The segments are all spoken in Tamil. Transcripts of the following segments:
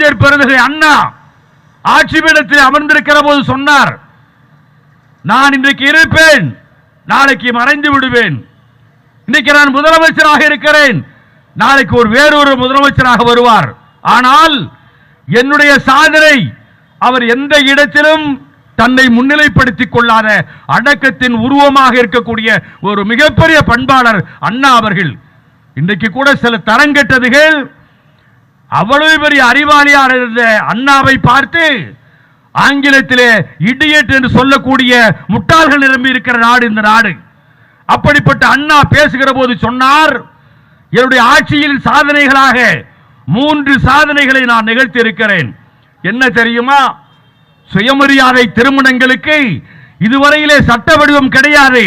கலைஞர் பெருந்தகை அண்ணா. ஆட்சி பீடத்தில் அமர்ந்திருக்கிற போது சொன்னார் நான் இன்றைக்கு இருப்பேன் நாளைக்கு மறைந்து விடுவேன். இன்னைக்கு நான் முதலமைச்சராக இருக்கிறேன் நாளைக்கு ஒரு வேறொரு முதலமைச்சராக வருவார். ஆனால் என்னுடைய சாதனை அவர் எந்த இடத்திலும் தன்னை முன்னிலைப்படுத்திக் கொள்ளாத அடக்கத்தின் உருவமாக இருக்கக்கூடிய ஒரு மிகப்பெரிய பண்பாளர் அண்ணா அவர்கள். இன்றைக்கு கூட சில தரங்கெட்டதுகள் அவ்வளவு பெரிய அறிவாளியான இருந்த அண்ணாவை பார்த்து ஆங்கிலத்திலே இடியட் என்று சொல்லக்கூடிய முட்டாள்கள் நிரம்பி இருக்கிற நாடு இந்த நாடு. அப்படிப்பட்ட அண்ணா பேசுகிற போது சொன்னார் என்னுடைய ஆட்சியில் சாதனைகளாக மூன்று சாதனைகளை நான் நிகழ்த்தி இருக்கிறேன் என்ன தெரியுமா? சுயமரியாதை திருமணங்களுக்கு இதுவரையிலே சட்ட வடிவம் கிடையாது.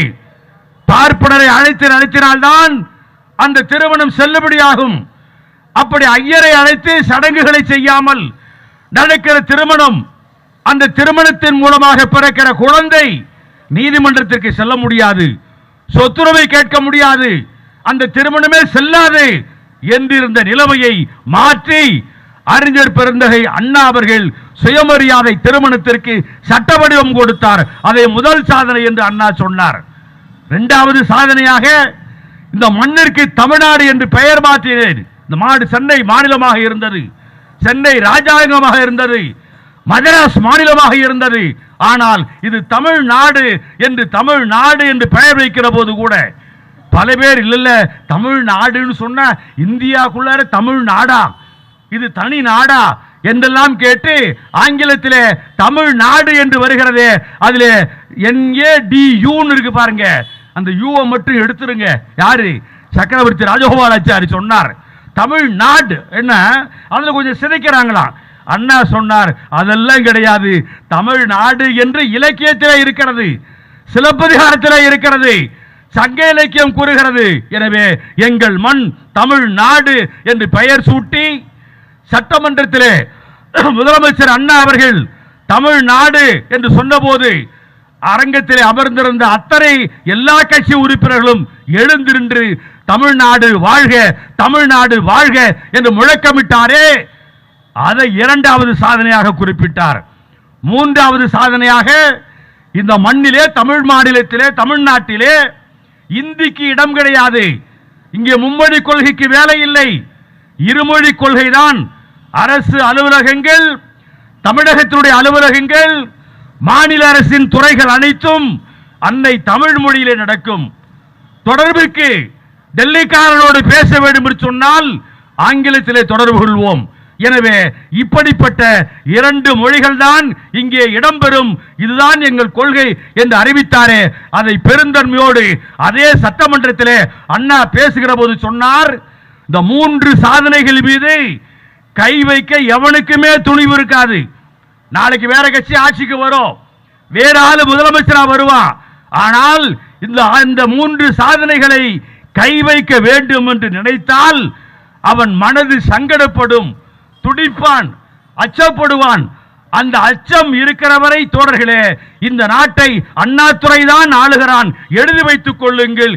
பார்ப்பனரை அழைத்து நடத்தினால்தான் அந்த திருமணம் செல்லுபடியாகும். அப்படி ஐயரை அழைத்து சடங்குகளை செய்யாமல் நடக்கிற திருமணம் அந்த திருமணத்தின் மூலமாக பிறக்கிற குழந்தை நீதிமன்றத்திற்கு செல்ல முடியாது. சொத்துரிமை கேட்க முடியாது. அந்த திருமணமே செல்லாது என்றிருந்த நிலைமையை மாற்றி அறிஞர் பெருந்தகை அண்ணா அவர்கள் சுயமரியாதை திருமணத்திற்கு சட்ட வடிவம் கொடுத்தார். அதை முதல் சாதனை என்று அண்ணா சொன்னார். இரண்டாவது சாதனையாக இந்த மண்ணிற்கு தமிழ்நாடு என்று பெயர் மாற்றினேன். இந்த மாடு சென்னை மாநிலமாக இருந்தது. சென்னை ராஜாங்கமாக இருந்தது. மதராஸ் மாநிலமாக இருந்தது. ஆனால் இது தமிழ்நாடு என்று தமிழ்நாடு என்று பெயர் வைக்கிற போது கூட பல பேர் இல்லைல்ல தமிழ்நாடுன்னு சொன்ன இந்தியாக்குள்ளார தமிழ்நாடா? இது தனி நாடா? என்றெல்லாம் கேட்டு ஆங்கிலத்திலே தமிழ்நாடு என்று வருகிறதே அதில் என்ஏ டி யூன்னு இருக்கு பாருங்க. அந்த யூவை மட்டும் எடுத்துருங்க. யாரு? சக்கரவர்த்தி ராஜகோபாலாச்சாரி சொன்னார். தமிழ்நாடு. என்ன? அதில் கொஞ்சம் சிதைக்கிறாங்களாம். அண்ணா சொன்னார் அதெல்லாம் கிடையாது. தமிழ்நாடு என்று இலக்கியத்திலே இருக்கிறது. சிலப்பதிகாரத்திலே இருக்கிறது. சங்க இலக்கியம் கூறுகிறது. எனவே எங்கள் மண் தமிழ்நாடு என்று பெயர் சூட்டி சட்டமன்றத்திலே முதலமைச்சர் அண்ணா அவர்கள் தமிழ்நாடு என்று சொன்னபோது அரங்கத்திலே அமர்ந்திருந்த அத்தனை எல்லா கட்சி உறுப்பினர்களும் எழுந்திருந்து தமிழ்நாடு வாழ்க தமிழ்நாடு வாழ்க என்று முழக்கமிட்டாரே. அதை இரண்டாவது சாதனையாக குறிப்பிட்டார். மூன்றாவது சாதனையாக இந்த மண்ணிலே தமிழ் மாநிலத்திலே தமிழ்நாட்டிலே இந்திக்கு இடம் கிடையாது. இங்கே மும்மொழி கொள்கைக்கு வேலை இல்லை. இருமொழி கொள்கைதான். அரசு அலுவலகங்கள் தமிழகத்தினுடைய அலுவலகங்கள் மாநில அரசின் துறைகள் அனைத்தும் அன்னை தமிழ் மொழியிலே நடக்கும். தொடர்புக்கு டெல்லிக்காரனோடு பேச வேண்டும் என்று சொன்னால் ஆங்கிலத்திலே தொடர்பு கொள்வோம். எனவே இப்படிப்பட்ட இரண்டு மொழிகள் தான் இங்கே இடம்பெறும். இதுதான் எங்கள் கொள்கை என்று அறிவித்தாரே. அதை பெருந்தன்மையோடு அதே சட்டமன்றத்திலே அண்ணா பேசுகிற போது சொன்னார் இந்த மூன்று சாதனைகள் மீது கை வைக்க எவனுக்குமே துணிவு இருக்காது. நாளைக்கு வேற கட்சி ஆட்சிக்கு வரும். வேற ஆளு முதலமைச்சரா வருவான் ஆனால் இந்த அந்த மூன்று சாதனைகளை கை வைக்க வேண்டும் என்று நினைத்தால் அவன் மனது சங்கடப்படும் துடிப்பான் அச்சப்படுவான். அந்த அச்சம் இருக்கிறவரை தோழர்களே இந்த நாட்டை அண்ணாதுரை தான் ஆளுகிறான். எழுதி வைத்துக் கொள்ளுங்கள்.